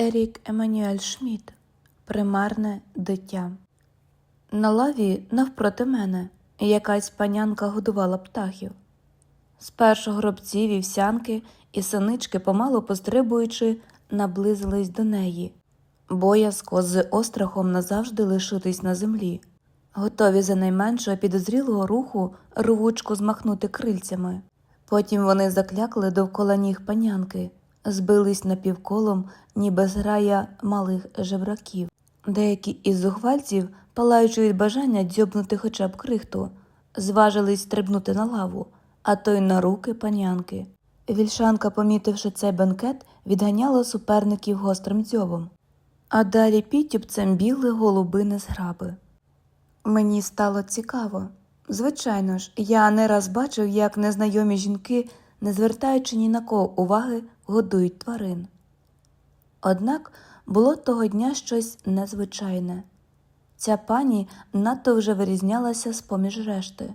Ерік Еммануель Шмідт Примарне дитя. На лаві навпроти мене якась панянка годувала птахів. Спершу гробці, вівсянки і синички, помало пострибуючи, наблизились до неї, боязко з острахом назавжди лишитись на землі, готові за найменшого підозрілого руху рвучко змахнути крильцями. Потім вони заклякли довкола ніг панянки, збились напівколом, ніби зграя малих жебраків. Деякі із зухвальців, палаючи від бажання дзьобнути хоча б крихту, зважились стрибнути на лаву, а то й на руки панянки. Вільшанка, помітивши цей бенкет, відганяла суперників гострим дзьобом, а далі підтюпцем бігли голуби незграби. Мені стало цікаво. Звичайно ж, я не раз бачив, як незнайомі жінки, не звертаючи ні на кого уваги, годують тварин. Однак було того дня щось незвичайне. Ця пані надто вже вирізнялася з поміж решти.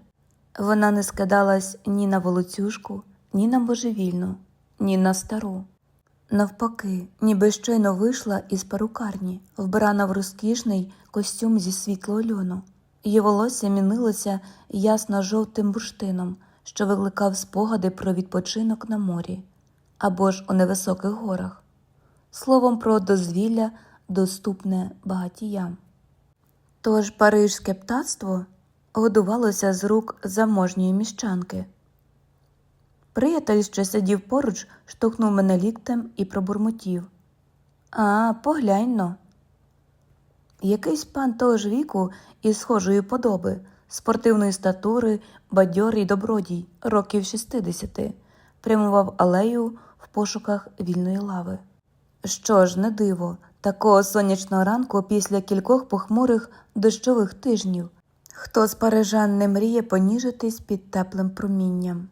Вона не скидалась ні на волоцюжку, ні на божевільну, ні на стару. Навпаки, ніби щойно вийшла із перукарні, вбрана в розкішний костюм зі світлого льону. Її волосся мінилося ясно-жовтим бурштином, що викликав спогади про відпочинок на морі або ж у невисоких горах, словом про дозвілля, доступне багатіям. Тож парижське птацтво годувалося з рук заможньої міщанки. Приятель, що сидів поруч, штовхнув мене ліктем і пробурмотів. А, поглянь но. Якийсь пан того ж віку із схожої подоби, спортивної статури, бадьорий добродій, років 60, прямував алею пошуках вільної лави. Що ж, не диво, такого сонячного ранку після кількох похмурих дощових тижнів, хто з парижан не мріє поніжитись під теплим промінням.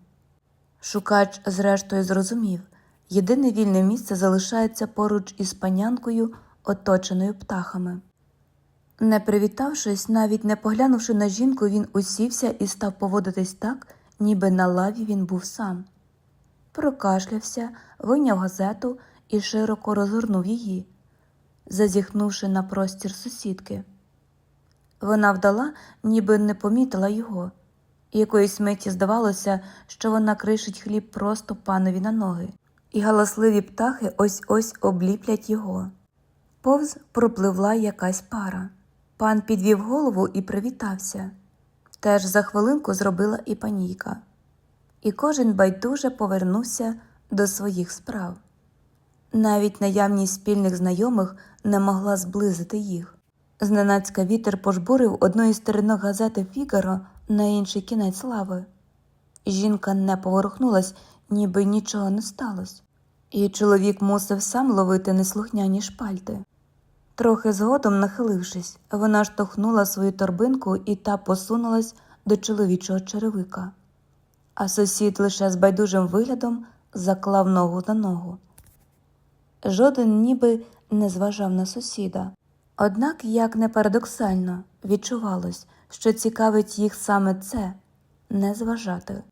Шукач, зрештою, зрозумів єдине вільне місце залишається поруч із панянкою, оточеною птахами. Не привітавшись, навіть не поглянувши на жінку, він усівся і став поводитись так, ніби на лаві він був сам. Прокашлявся, вийняв газету і широко розгорнув її, зазіхнувши на простір сусідки. Вона вдала, ніби не помітила його. Якоїсь миті здавалося, що вона кришить хліб просто панові на ноги, і галасливі птахи ось ось обліплять його. Повз пропливла якась пара. Пан підвів голову і привітався. Теж за хвилинку зробила і панійка. І кожен байдуже повернувся до своїх справ. Навіть наявність спільних знайомих не могла зблизити їх. Зненацька вітер пожбурив одну із сторінок газети Фігаро на інший кінець лави. Жінка не поворухнулась, ніби нічого не сталося, і чоловік мусив сам ловити неслухняні шпальти. Трохи згодом, нахилившись, вона штовхнула свою торбинку і та посунулась до чоловічого черевика, а сусід лише з байдужим виглядом заклав ногу на ногу. Жоден ніби не зважав на сусіда. Однак, як не парадоксально, відчувалось, що цікавить їх саме це не зважати.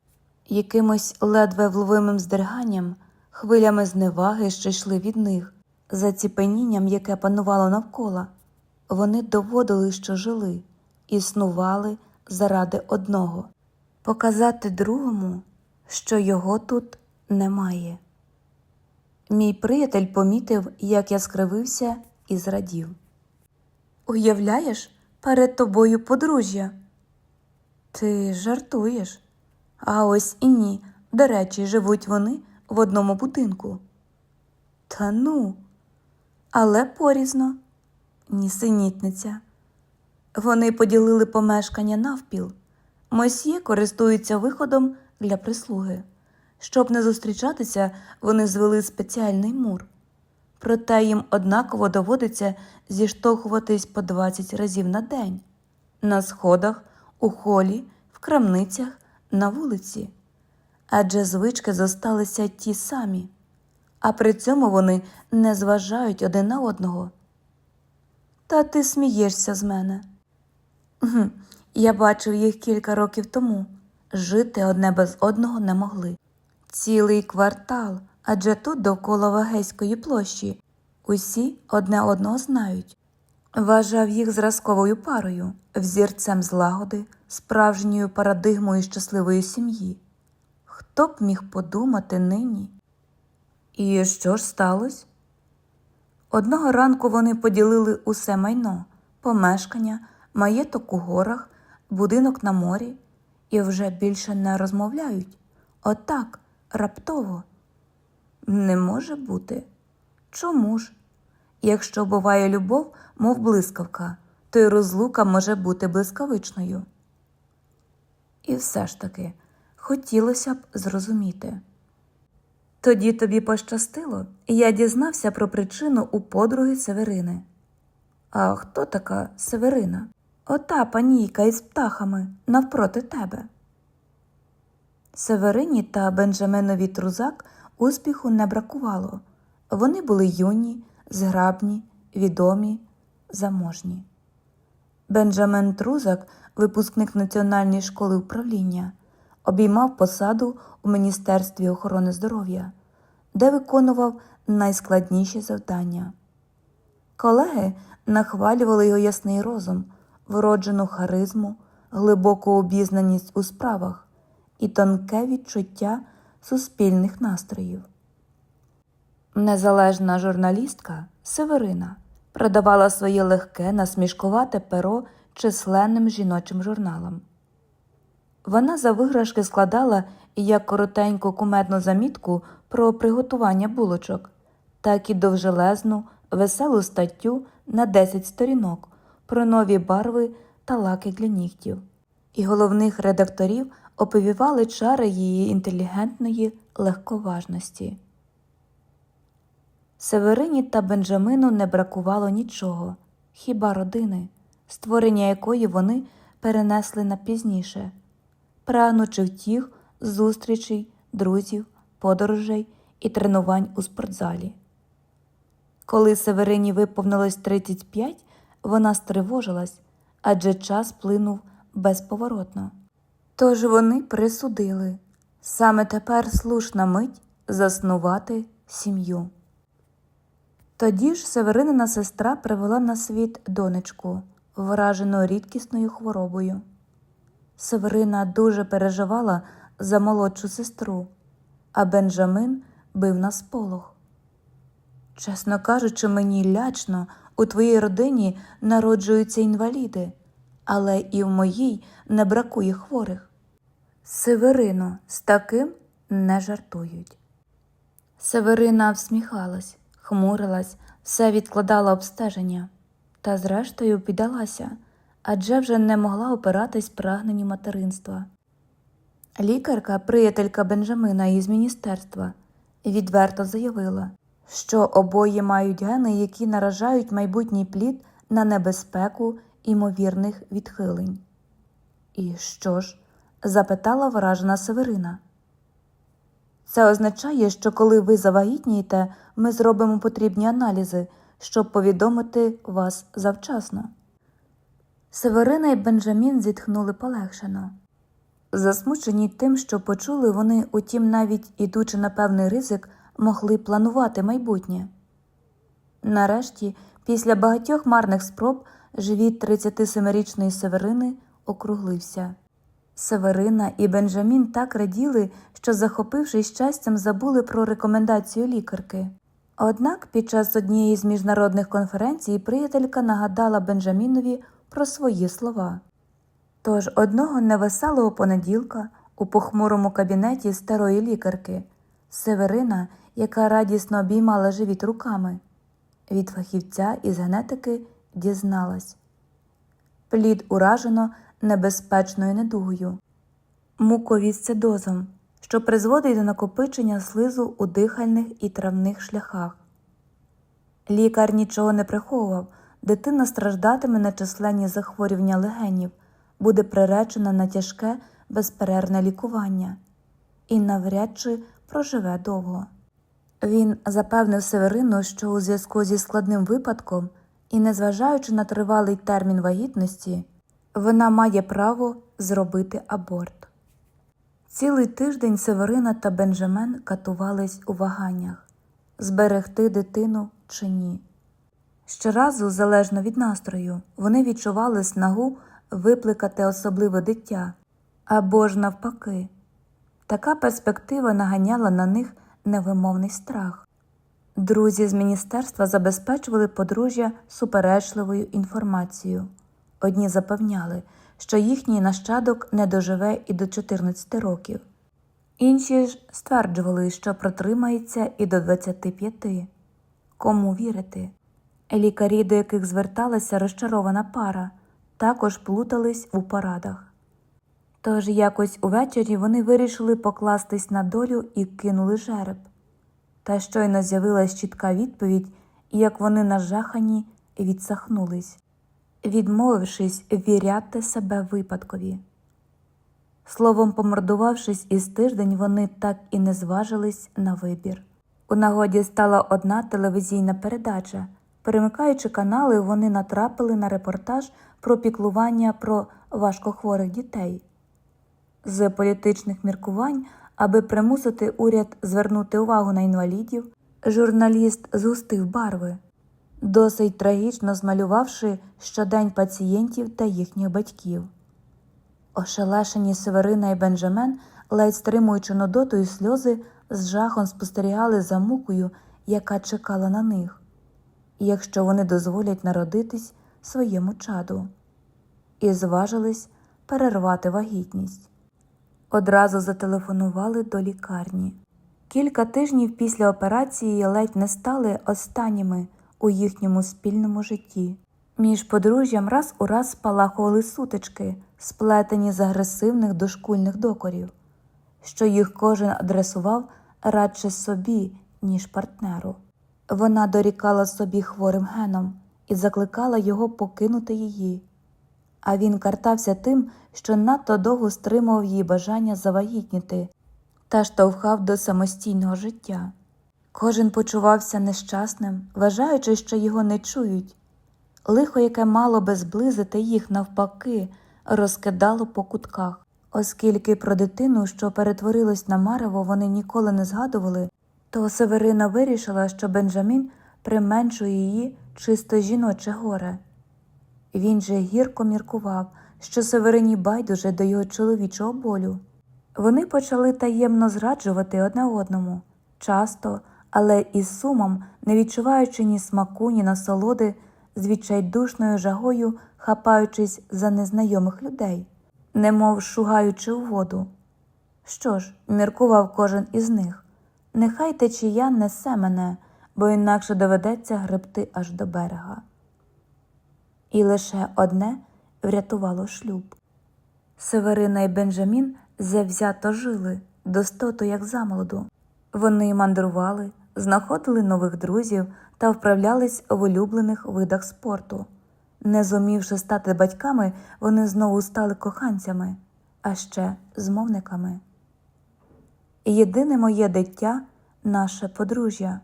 Якимось ледве вловимим здриганням, хвилями зневаги, що йшли від них, заціпенінням, яке панувало навколо, вони доводили, що жили, існували заради одного показати другому, що його тут немає. Мій приятель помітив, як я скривився і зрадів. Уявляєш, перед тобою подружжя. Ти жартуєш. А ось і ні. До речі, живуть вони в одному будинку. Та ну, але порізно, нісенітниця. Вони поділили помешкання навпіл. Мосьє користується виходом для прислуги. Щоб не зустрічатися, вони звели спеціальний мур. Проте їм однаково доводиться зіштовхуватись по 20 разів на день на сходах, у холі, в крамницях, на вулиці. Адже звички зосталися ті самі, а при цьому вони не зважають один на одного. Та ти смієшся з мене. Я бачив їх кілька років тому. Жити одне без одного не могли. Цілий квартал, адже тут довкола Вагейської площі Усі одне одного знають. Вважав їх зразковою парою, взірцем злагоди, справжньою парадигмою щасливої сім'ї. Хто б міг подумати нині? І що ж сталося? Одного ранку вони поділили усе майно, помешкання, маєток у горах, будинок на морі і вже більше не розмовляють. Отак, раптово. Не може бути. Чому ж? Якщо буває любов, мов блискавка, то й розлука може бути блискавичною. І все ж таки хотілося б зрозуміти. Тоді тобі пощастило, і я дізнався про причину у подруги Северини. А хто така Северина? Ота панійка із птахами навпроти тебе. Северині та Бенджаминові Трузак успіху не бракувало. Вони були юні, зграбні, відомі, заможні. Бенджамен Трузак, випускник Національної школи управління, обіймав посаду у Міністерстві охорони здоров'я, де виконував найскладніші завдання. Колеги нахвалювали його ясний розум, вроджену харизму, глибоку обізнаність у справах і тонке відчуття суспільних настроїв. Незалежна журналістка Северина продавала своє легке насмішкувате перо численним жіночим журналам. Вона за виграшки складала як коротеньку кумедну замітку про приготування булочок, так і довжелезну, веселу статтю на 10 сторінок про нові барви та лаки для нігтів. І головних редакторів оповівали чари її інтелігентної легковажності. Северині та Бенджамину не бракувало нічого, хіба родини, створення якої вони перенесли на пізніше, прагнучи втіх, зустрічей, друзів, подорожей і тренувань у спортзалі. Коли Северині виповнилось 35, вона стривожилась, адже час плинув безповоротно. Тож вони присудили саме тепер слушна мить заснувати сім'ю. Тоді ж Северинина сестра привела на світ донечку, вражену рідкісною хворобою. Северина дуже переживала за молодшу сестру, а Бенджамин бив на сполох. Чесно кажучи, мені лячно, у твоїй родині народжуються інваліди, але і в моїй не бракує хворих. Северино, з таким не жартують. Северина всміхалась, хмурилась, все відкладала обстеження, та зрештою піддалася, адже вже не могла опиратись прагненню материнства. Лікарка, приятелька Бенджамина із міністерства, відверто заявила, що обоє мають гени, які наражають майбутній плід на небезпеку імовірних відхилень. І що ж? запитала вражена Северина. Це означає, що коли ви завагітнієте, ми зробимо потрібні аналізи, щоб повідомити вас завчасно. Северина і Бенджамін зітхнули полегшено. Засмучені тим, що почули, вони, утім, навіть ідучи на певний ризик, могли планувати майбутнє. Нарешті, після багатьох марних спроб, живіт 37-річної Северини округлився. Северина і Бенджамін так раділи, що, захопившись щастям, забули про рекомендацію лікарки. Однак під час однієї з міжнародних конференцій приятелька нагадала Бенджамінові про свої слова. Тож одного невеселого понеділка у похмурому кабінеті старої лікарки Северина, яка радісно обіймала живіт руками, від фахівця із генетики дізналась. Плід уражено небезпечною недугою, муковісцидозом, що призводить до накопичення слизу у дихальних і травних шляхах. Лікар нічого не приховував, дитина страждатиме на численні захворювання легенів, буде приречена на тяжке безперервне лікування і навряд чи проживе довго. Він запевнив Северину, що у зв'язку зі складним випадком і незважаючи на тривалий термін вагітності, вона має право зробити аборт. Цілий тиждень Северина та Бенджамен катувались у ваганнях зберегти дитину чи ні. Щоразу, залежно від настрою, вони відчували снагу випликати особливе дитя або ж навпаки. Така перспектива наганяла на них невимовний страх. Друзі з міністерства забезпечували подружжя суперечливою інформацією. Одні запевняли, що їхній нащадок не доживе і до 14 років. Інші ж стверджували, що протримається і до 25. Кому вірити? Лікарі, до яких зверталася розчарована пара, також плутались у порадах. Тож якось увечері вони вирішили покластись на долю і кинули жереб. Та щойно з'явилась чітка відповідь, як вони нажахані відсахнулись, відмовившись віряти себе випадкові. Словом, помордувавшись із тиждень, вони так і не зважились на вибір. У нагоді стала одна телевізійна передача. Перемикаючи канали, вони натрапили на репортаж про піклування про важкохворих дітей. З політичних міркувань, аби примусити уряд звернути увагу на інвалідів, журналіст згустив барви, досить трагічно змалювавши щодень пацієнтів та їхніх батьків. Ошелешені Северина і Бенджамен, ледь стримуючи нудоту і сльози, з жахом спостерігали за мукою, яка чекала на них, якщо вони дозволять народитись своєму чаду, і зважились перервати вагітність. Одразу зателефонували до лікарні. Кілька тижнів після операції ледь не стали останніми у їхньому спільному житті. Між подружжям раз у раз спалахували сутички, сплетені з агресивних дошкульних докорів, що їх кожен адресував радше собі, ніж партнеру. Вона дорікала собі хворим геном і закликала його покинути її. А він картався тим, що надто довго стримував її бажання завагітніти та штовхав до самостійного життя. Кожен почувався нещасним, вважаючи, що його не чують. Лихо, яке мало би зблизити їх навпаки, розкидало по кутках. Оскільки про дитину, що перетворилась на марево, вони ніколи не згадували, то Северина вирішила, що Бенджамін применшує її чисто жіноче горе. Він же гірко міркував, що Северині байдуже до його чоловічого болю. Вони почали таємно зраджувати одне одному, часто, але із сумом, не відчуваючи ні смаку, ні насолоди, з відчайдушною жагою хапаючись за незнайомих людей, немов шугаючи у воду. Що ж, міркував кожен із них, нехай течія несе мене, бо інакше доведеться гребти аж до берега. І лише одне врятувало шлюб. Северина і Бенджамін завзято жили, достото як замолоду. Вони мандрували, знаходили нових друзів та вправлялись в улюблених видах спорту. Не зумівши стати батьками, вони знову стали коханцями, а ще змовниками. Єдине моє дитя наше подружжя,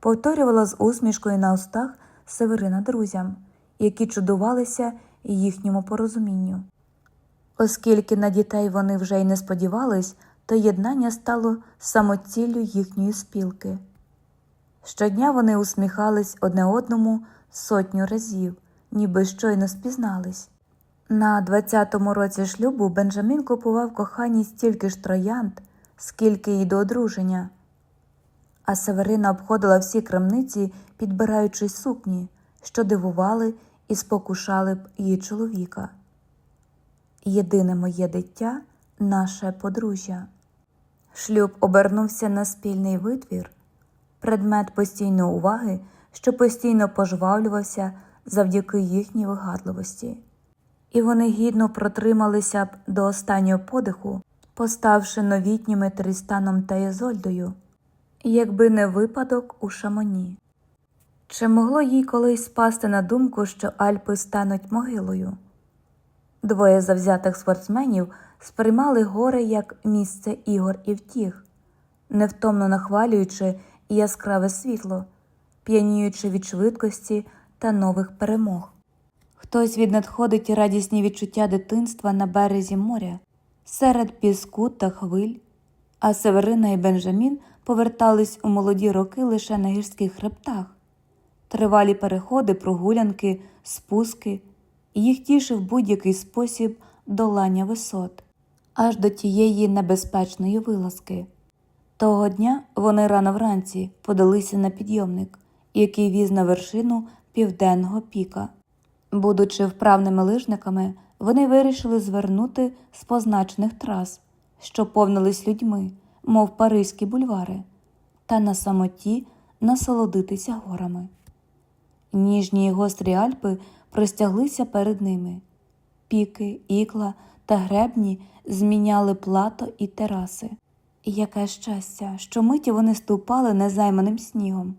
повторювала з усмішкою на устах Северина друзям, які чудувалися їхньому порозумінню. Оскільки на дітей вони вже й не сподівались, то єднання стало самоціллю їхньої спілки. Щодня вони усміхались одне одному сотню разів, ніби щойно спізнались. На 20-му році шлюбу Бенджамін купував коханій стільки ж троянд, скільки й до одруження, а Северина обходила всі крамниці, підбираючи сукні, що дивували і спокушали б її чоловіка. Єдине моє дитя наше подружжя. Шлюб обернувся на спільний витвір, предмет постійної уваги, що постійно пожвавлювався завдяки їхній вигадливості. І вони гідно протрималися б до останнього подиху, поставши новітніми Трістаном та Єзольдою, якби не випадок у шамоні. Чи могло їй колись спасти на думку, що Альпи стануть могилою? Двоє завзятих спортсменів сприймали гори як місце ігор і втіх, невтомно нахвалюючи яскраве світло, п'яніючи від швидкості та нових перемог. Хтось віднадходить радісні відчуття дитинства на березі моря, серед піску та хвиль, а Северина і Бенджамін повертались у молоді роки лише на гірських хребтах, тривалі переходи, прогулянки, спуски, їх тішив будь-який спосіб долання висот, аж до тієї небезпечної вилазки. Того дня вони рано вранці подалися на підйомник, який віз на вершину південного піка. Будучи вправними лижниками, вони вирішили звернути з позначених трас, що повнились людьми, мов паризькі бульвари, та на самоті насолодитися горами. Ніжні й гострі Альпи простяглися перед ними. Піки, ікла та гребні зміняли плато і тераси. Яке щастя, що миті вони ступали незайманим снігом.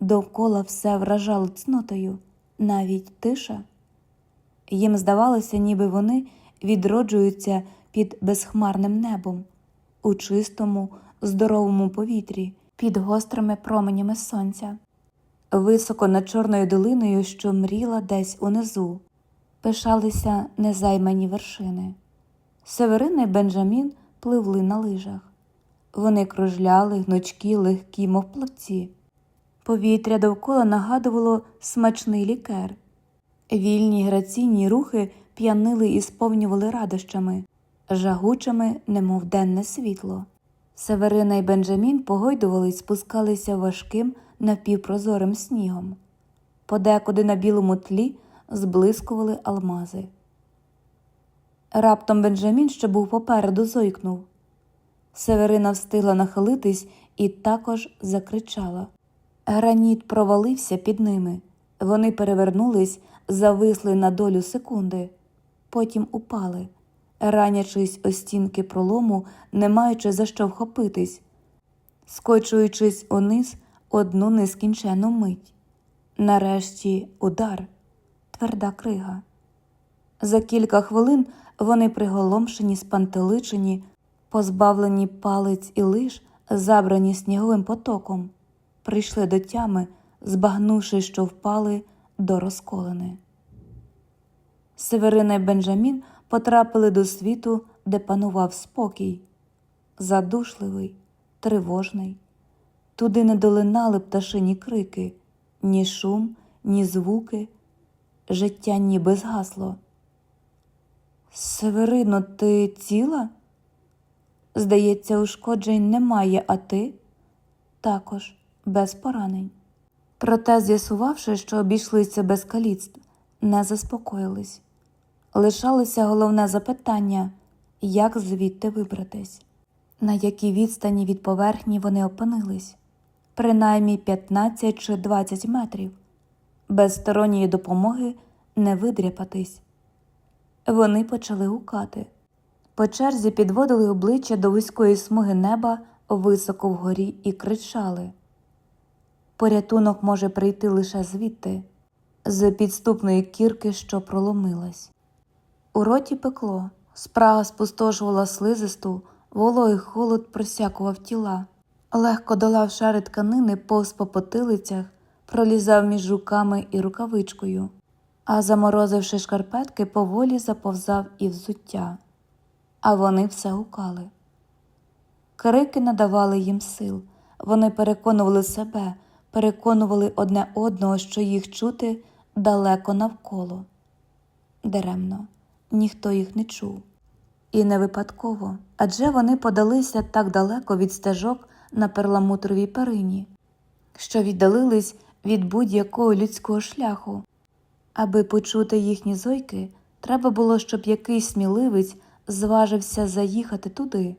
Довкола все вражало цнотою, навіть тиша. Їм здавалося, ніби вони відроджуються під безхмарним небом, у чистому, здоровому повітрі, під гострими променями сонця. Високо над чорною долиною, що мріла десь унизу, пишалися незаймані вершини. Северина й Бенджамін пливли на лижах. Вони кружляли, гнучкі, легкі, мов плавці. Повітря довкола нагадувало смачний лікер. Вільні граційні рухи п'янили і сповнювали радощами, жагучими, немов денне світло. Северина й Бенджамін погойдувались, спускалися важким напівпрозорим снігом. Подекуди на білому тлі зблискували алмази. Раптом Бенджамін, що був попереду, зойкнув. Северина встигла нахилитись і також закричала. Граніт провалився під ними. Вони перевернулись, зависли на долю секунди, потім упали, ранячись о стінки пролому, не маючи за що вхопитись, скочуючись униз одну нескінчену мить. Нарешті удар, тверда крига. За кілька хвилин вони приголомшені, спантеличені, позбавлені палець і лиш, забрані сніговим потоком, прийшли до тями, збагнувши, що впали до розколини. Северина й Бенджамін потрапили до світу, де панував спокій, задушливий, тривожний. Туди не долинали пташині крики, ні шум, ні звуки, життя ніби згасло. Северино, ти ціла? Здається, ушкоджень немає, а ти також без поранень. Проте, з'ясувавши, що обійшлися без каліцтв, не заспокоїлись. Лишалося головне запитання, як звідти вибратись, на якій відстані від поверхні вони опинились, принаймні 15 чи 20 метрів, без сторонньої допомоги не видряпатись. Вони почали гукати. По черзі підводили обличчя до вузької смуги неба високо вгорі і кричали. Порятунок може прийти лише звідти, з підступної кірки, що проломилась. У роті пекло, спрага спустошувала слизисту, вологий холод просякував тіла, легко долав шари тканини повз по потилицях, пролізав між руками і рукавичкою, а заморозивши шкарпетки, поволі заповзав і взуття. А вони все гукали. Крики надавали їм сил, вони переконували себе, переконували одне одного, що їх чути далеко навколо. Даремно, ніхто їх не чув. І не випадково, адже вони подалися так далеко від стежок на перламутровій перині, що віддалились від будь-якого людського шляху. Аби почути їхні зойки, треба було, щоб якийсь сміливець зважився заїхати туди.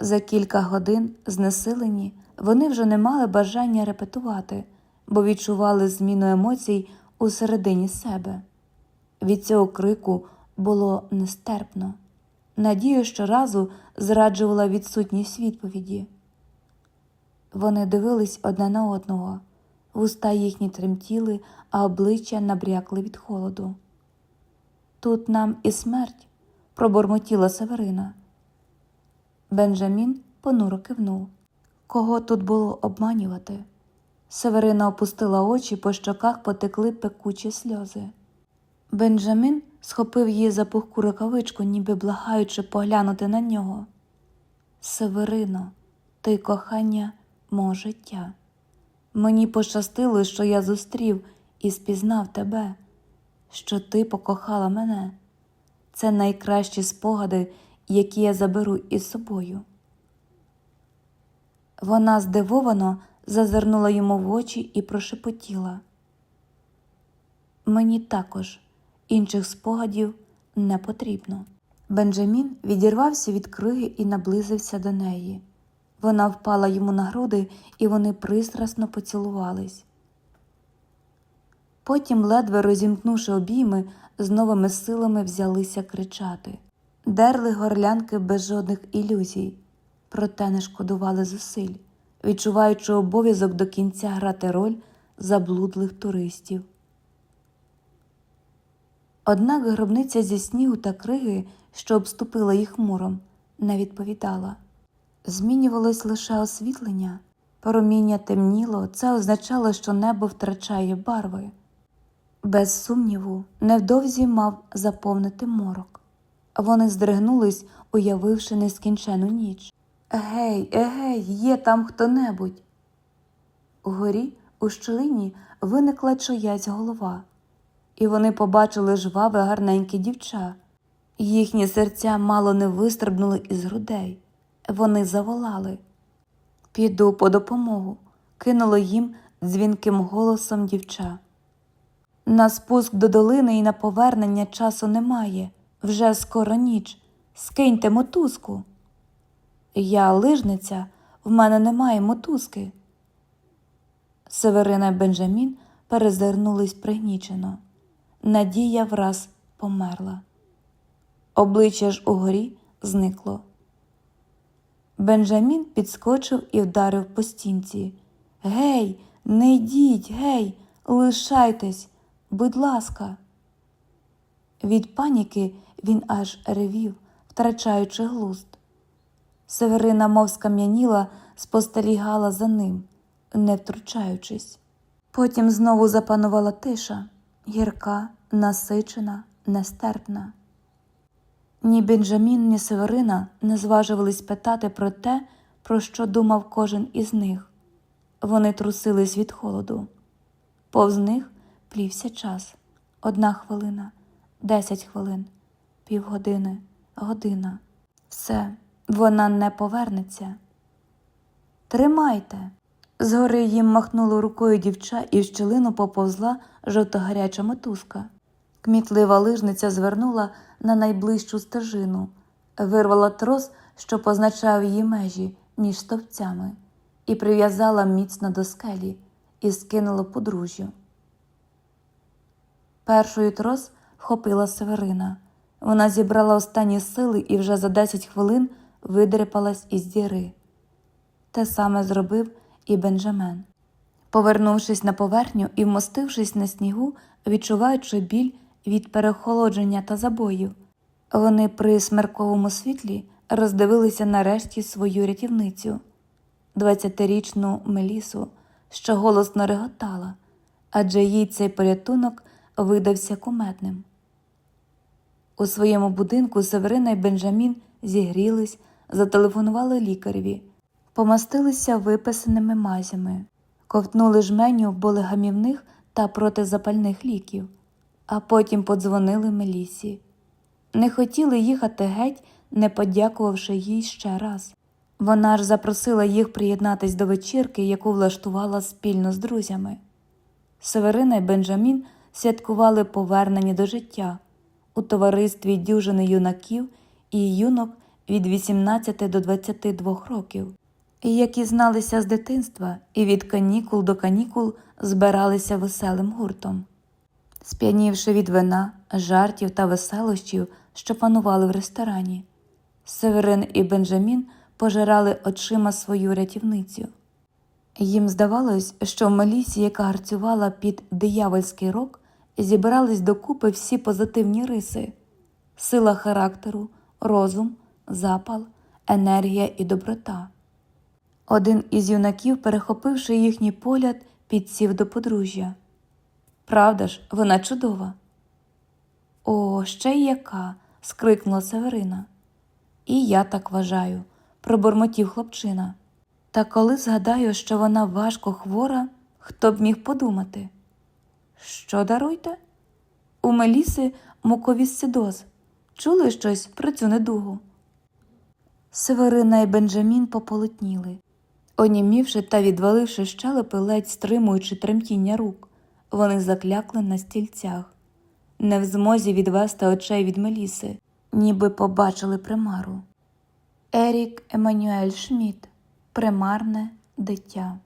За кілька годин, знесилені, вони вже не мали бажання репетувати, бо відчували зміну емоцій у середині себе. Від цього крику було нестерпно. Надію щоразу зраджувала відсутність відповіді. Вони дивились одне на одного, вуста їхні тремтіли, а обличчя набрякли від холоду. Тут нам і смерть, пробормотіла Северина. Бенджамін понуро кивнув. Кого тут було обманювати? Северина опустила очі, по щоках потекли пекучі сльози. Бенджамін схопив її за пухку рукавичку, ніби благаючи поглянути на нього. Северино, ти кохання мого життя. Мені пощастило, що я зустрів і спізнав тебе, що ти покохала мене. Це найкращі спогади, які я заберу із собою. Вона здивовано зазирнула йому в очі і прошепотіла. Мені також інших спогадів не потрібно. Бенджамін відірвався від криги і наблизився до неї. Вона впала йому на груди, і вони пристрасно поцілувались. Потім, ледве розімкнувши обійми, з новими силами взялися кричати, дерли горлянки без жодних ілюзій, проте не шкодували зусиль, відчуваючи обов'язок до кінця грати роль заблудлих туристів. Однак гробниця зі снігу та криги, що обступила їх муром, не відповідала. Змінювалось лише освітлення, проміння темніло, це означало, що небо втрачає барви. Без сумніву, невдовзі мав заповнити морок. Вони здригнулись, уявивши нескінчену ніч. Гей, егей, є там хто-небудь. Угорі у щелині виникла чиясь голова, і вони побачили жваве гарненьке дівча. Їхні серця мало не вистрибнули із грудей. Вони заволали. Піду по допомогу, кинуло їм дзвінким голосом дівча. На спуск до долини і на повернення часу немає. Вже скоро ніч. Скиньте мотузку. Я лижниця, в мене немає мотузки. Северина і Бенджамін перезирнулись пригнічено. Надія враз померла. Обличчя ж угорі зникло. Бенджамін підскочив і вдарив по стінці. Гей, не йдіть, гей, лишайтесь, будь ласка. Від паніки він аж ревів, втрачаючи глузд. Северина, мов скам'яніла, спостерігала за ним, не втручаючись. Потім знову запанувала тиша, гірка, насичена, нестерпна. Ні Бенджамін, ні Северина не зважувались питати про те, про що думав кожен із них. Вони трусились від холоду. Повз них плівся час одна хвилина, десять хвилин, півгодини, година. Все, вона не повернеться. Тримайте. Згори їм махнуло рукою дівча, і в щелину поповзла жовтогаряча мотузка. Кмітлива лижниця звернула на найближчу стежину, вирвала трос, що позначав її межі між стовпцями, і прив'язала міцно до скелі і скинула подружжю. Першою трос вхопила Северина. Вона зібрала останні сили і вже за 10 хвилин видряпалась із діри. Те саме зробив і Бенджамен. Повернувшись на поверхню і вмостившись на снігу, відчуваючи біль від перехолодження та забоїв, вони при смерковому світлі роздивилися нарешті свою рятівницю, двадцятирічну Мелісу, що голосно реготала, адже їй цей порятунок видався куметним. У своєму будинку Северина і Бенджамін зігрілись, зателефонували лікареві, помастилися виписаними мазями, ковтнули жменю болегамівних та протизапальних ліків, а потім подзвонили Мелісі. Не хотіли їхати геть, не подякувавши їй ще раз. Вона ж запросила їх приєднатись до вечірки, яку влаштувала спільно з друзями. Северина і Бенджамін святкували повернення до життя у товаристві дюжини юнаків і юнок від 18 до 22 років, які зналися з дитинства і від канікул до канікул збиралися веселим гуртом. Сп'янівши від вина, жартів та веселощів, що панували в ресторані, Северин і Бенджамін пожирали очима свою рятівницю. Їм здавалось, що в Мелісі, яка гарцювала під диявольський рок, зібрались докупи всі позитивні риси сила характеру, розум, запал, енергія і доброта. Один із юнаків, перехопивши їхній погляд, підсів до подружжя. Правда ж, вона чудова. О, ще й яка. скрикнула Северина. І я так вважаю, пробурмотів хлопчина. Та коли згадаю, що вона важко хвора, Хто б міг подумати? Що даруйте? У Меліси муковісцидоз. Чули щось про цю недугу? Северина і Бенджамін пополотніли, онімівши та відваливши щелепи, ледь стримуючи тремтіння рук, вони заклякли на стільцях, не в змозі відвести очей від Меліси, ніби побачили примару. Ерік Еммануель Шмідт Примарне дитя.